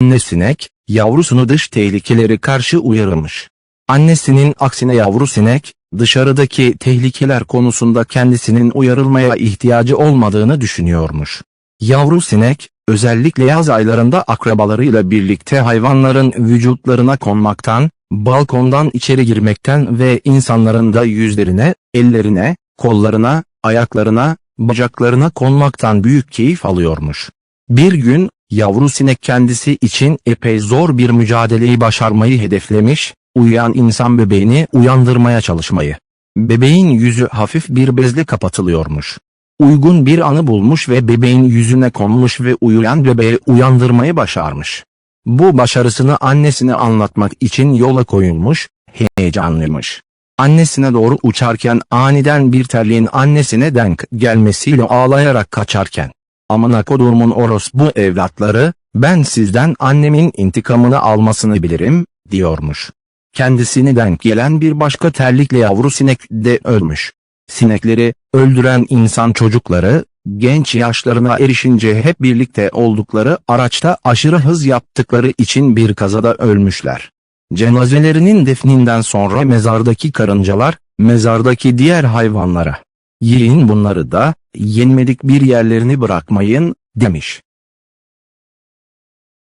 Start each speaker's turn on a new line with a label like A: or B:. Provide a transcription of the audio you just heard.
A: Anne sinek, yavrusunu dış tehlikelere karşı uyarmış. Annesinin aksine yavru sinek, dışarıdaki tehlikeler konusunda kendisinin uyarılmaya ihtiyacı olmadığını düşünüyormuş. Yavru sinek, özellikle yaz aylarında akrabalarıyla birlikte hayvanların vücutlarına konmaktan, balkondan içeri girmekten ve insanların da yüzlerine, ellerine, kollarına, ayaklarına, bacaklarına konmaktan büyük keyif alıyormuş. Bir gün, yavru sinek kendisi için epey zor bir mücadeleyi başarmayı hedeflemiş, uyuyan insan bebeğini uyandırmaya çalışmayı. Bebeğin yüzü hafif bir bezle kapatılıyormuş. Uygun bir anı bulmuş ve bebeğin yüzüne konmuş ve uyuyan bebeği uyandırmayı başarmış. Bu başarısını annesine anlatmak için yola koyulmuş, heyecanlıymış. Annesine doğru uçarken aniden bir terliğin annesine denk gelmesiyle ağlayarak kaçarken. Amına kodumun orospu evlatları, ben sizden annemin intikamını almasını bilirim, diyormuş. Kendisine denk gelen bir başka terlikle yavru sinek de ölmüş. Sinekleri, öldüren insan çocukları, genç yaşlarına erişince hep birlikte oldukları araçta aşırı hız yaptıkları için bir kazada ölmüşler. Cenazelerinin defninden sonra mezardaki karıncalar, mezardaki diğer hayvanlara, yiyin bunları da, yenmedik bir yerlerini bırakmayın, demiş.